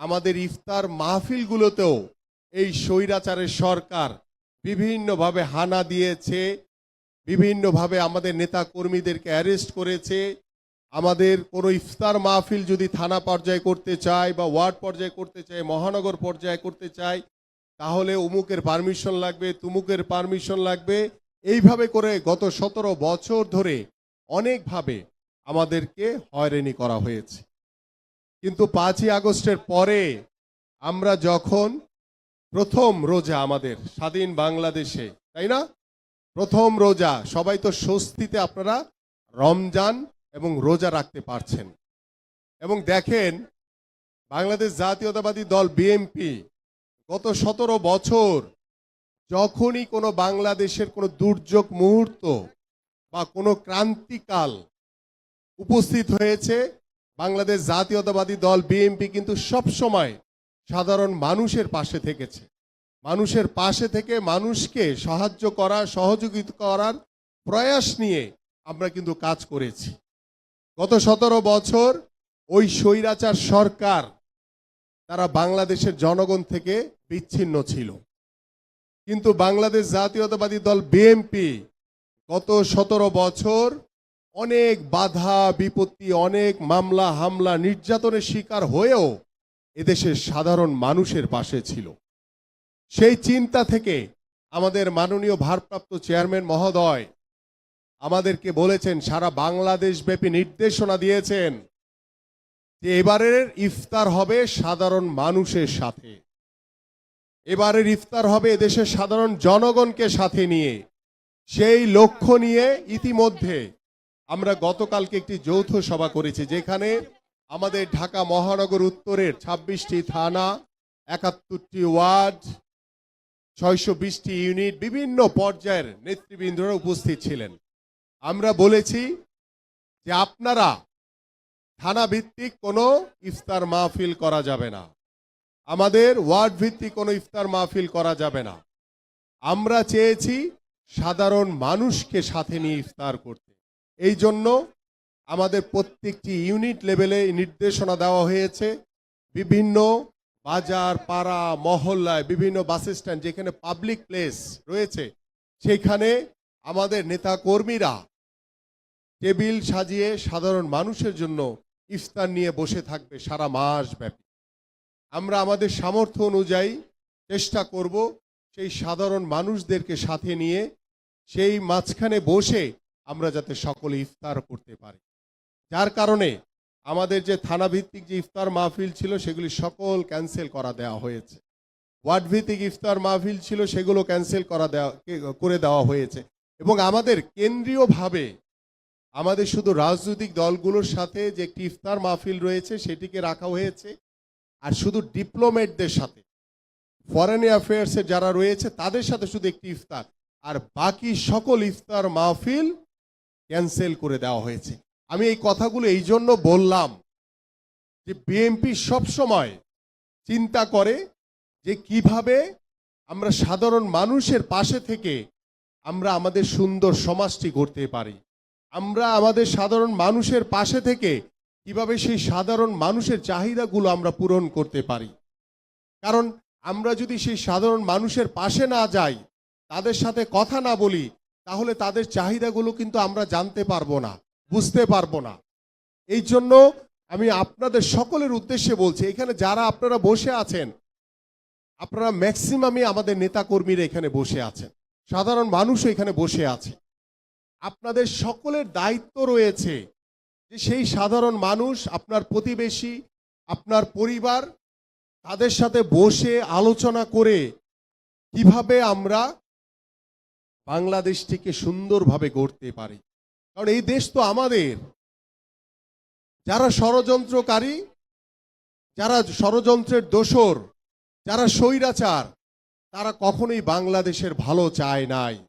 আমাদের ইফতার মাহফিলগুলোতেও এই স্বৈরাচারের সরকার বিভিন্নভাবে হানা দিয়েছে, বিভিন্নভাবে আমাদের নেতা কর্মীদেরকে অ্যারেস্ট করেছে। আমাদের কোনো ইফতার মাহফিল যদি থানা পর্যায়ে করতে চায় বা ওয়ার্ড পর্যায়ে করতে চায়, মহানগর পর্যায়ে করতে চায়, তাহলে অমুকের পারমিশন লাগবে, তুমুকের পারমিশন লাগবে। এইভাবে করে গত সতেরো বছর ধরে অনেকভাবে আমাদেরকে হয়রানি করা হয়েছে। কিন্তু পাঁচই আগস্টের পরে আমরা যখন প্রথম রোজা আমাদের স্বাধীন বাংলাদেশে, তাই না? প্রথম রোজা, সবাই তো স্বস্তিতে আপনারা রমজান এবং রোজা রাখতে পারছেন। এবং দেখেন, বাংলাদেশ জাতীয়তাবাদী দল বিএনপি গত সতেরো বছর যখনই কোনো বাংলাদেশের কোনো দুর্যোগ মুহূর্ত বা কোনো ক্রান্তিকাল উপস্থিত হয়েছে বাংলাদেশ জাতীয়তাবাদী দল বিএনপি কিন্তু সব সময় সাধারণ মানুষের পাশে থেকেছে। মানুষের পাশে থেকে মানুষকে সাহায্য করা, সহযোগিতা করার প্রয়াস নিয়ে আমরা কিন্তু কাজ করেছি। গত সতেরো বছর ওই স্বৈরাচার সরকার তারা বাংলাদেশের জনগণ থেকে বিচ্ছিন্ন ছিল। কিন্তু বাংলাদেশ জাতীয়তাবাদী দল বিএনপি গত সতেরো বছর অনেক বাধা, বিপত্তি, অনেক মামলা, হামলা, নির্যাতনের শিকার হয়েও এদেশের সাধারণ মানুষের পাশে ছিল। সেই চিন্তা থেকে আমাদের মাননীয় ভারপ্রাপ্ত চেয়ারম্যান মহোদয় আমাদেরকে বলেছেন, সারা বাংলাদেশ ব্যাপী নির্দেশনা দিয়েছেন যে এবারের ইফতার হবে সাধারণ মানুষের সাথে। এবারের ইফতার হবে এদেশের সাধারণ জনগণকে সাথে নিয়ে। সেই লক্ষ্য নিয়ে ইতিমধ্যে আমরা গতকালকে একটি যৌথ সভা করেছি যেখানে আমাদের ঢাকা মহানগর উত্তরের ছাব্বিশটি থানা, একাত্তরটি ওয়ার্ড, ছয়শো বিশটি ইউনিট, বিভিন্ন পর্যায়ের নেতৃবৃন্দরা উপস্থিত ছিলেন। আমরা বলেছি যে আপনারা থানা ভিত্তিক কোনো ইফতার মাহফিল করা যাবে না। আমাদের ওয়ার্ড ভিত্তিক কোনো ইফতার মাহফিল করা যাবে না। আমরা চেয়েছি সাধারণ মানুষকে সাথে নিয়ে ইফতার করতে। এই জন্য আমাদের প্রত্যেকটি ইউনিট লেভেলে নির্দেশনা দেওয়া হয়েছে। বিভিন্ন বাজার, পাড়া, মহল্লায়, বিভিন্ন বাস স্ট্যান্ড যেখানে পাবলিক প্লেস রয়েছে, সেখানে আমাদের নেতা কর্মীরা টেবিল সাজিয়ে সাধারণ মানুষের জন্য ইফতার নিয়ে বসে থাকবে সারা মাস ব্যাপী আমরা আমাদের সামর্থ্য অনুযায়ী চেষ্টা করব সেই সাধারণ মানুষদেরকে সাথে নিয়ে সেই মাঝখানে বসে আমরা যাতে সকলে ইফতার করতে পারি। যার কারণে আমাদের যে থানা ভিত্তিক যে ইফতার মাহফিল ছিল, সেগুলি সকল ক্যান্সেল করা দেওয়া হয়েছে। ওয়ার্ড ভিত্তিক ইফতার মাহফিল ছিল, সেগুলো ক্যান্সেল করা দেওয়া করে দেওয়া হয়েছে। এবং আমাদের কেন্দ্রীয়ভাবে আমাদের শুধু রাজনৈতিক দলগুলোর সাথে যে একটি ইফতার মাহফিল রয়েছে, সেটিকে রাখা হয়েছে। আর শুধু ডিপ্লোমেটদের সাথে, ফরেন অ্যাফেয়ার্সে যারা রয়েছে, তাদের সাথে শুধু একটি ইফতার। আর বাকি সকল ইফতার মাহফিল ক্যান্সেল করে দেওয়া হয়েছে। আমি এই কথাগুলো এই জন্য বললাম যে বিএনপি সবসময় চিন্তা করে যে কীভাবে আমরা সাধারণ মানুষের পাশে থেকে আমরা আমাদের সুন্দর সমাজটি গড়তে পারি। আমরা আমাদের সাধারণ মানুষের পাশে থেকে কীভাবে সেই সাধারণ মানুষের চাহিদাগুলো আমরা পূরণ করতে পারি। কারণ আমরা যদি সেই সাধারণ মানুষের পাশে না যাই, তাদের সাথে কথা না বলি তাহলে তাদের চাহিদাগুলো কিন্তু আমরা জানতে পারব না, বুঝতে পারব না। এই জন্য আমি আপনাদের সকলের উদ্দেশ্যে বলছি, এখানে যারা আপনারা বসে আছেন, আপনারা ম্যাক্সিমামই আমাদের নেতাকর্মীরা এখানে বসে আছেন। সাধারণ মানুষও এখানে বসে আছে। আপনাদের সকলের দায়িত্ব রয়েছে যে সেই সাধারণ মানুষ, আপনার প্রতিবেশী, আপনার পরিবার, তাদের সাথে বসে আলোচনা করে কীভাবে আমরা বাংলাদেশটিকে সুন্দরভাবে গড়তে পারি। কারণ এই দেশ তো আমাদের। যারা ষড়যন্ত্রকারী, যারা ষড়যন্ত্রের দোসর যারা স্বৈরাচার, তারা কখনোই বাংলাদেশের ভালো চায় নাই।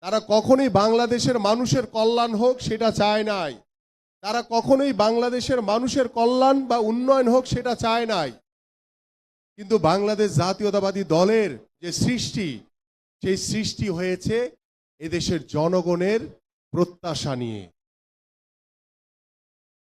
তারা কখনোই বাংলাদেশের মানুষের কল্যাণ হোক সেটা চায় নাই। তারা কখনোই বাংলাদেশের মানুষের কল্যাণ বা উন্নয়ন হোক সেটা চায় নাই। কিন্তু বাংলাদেশ জাতীয়তাবাদী দলের যে সৃষ্টি সেই সৃষ্টি হয়েছে এদেশের জনগণের প্রত্যাশা নিয়ে।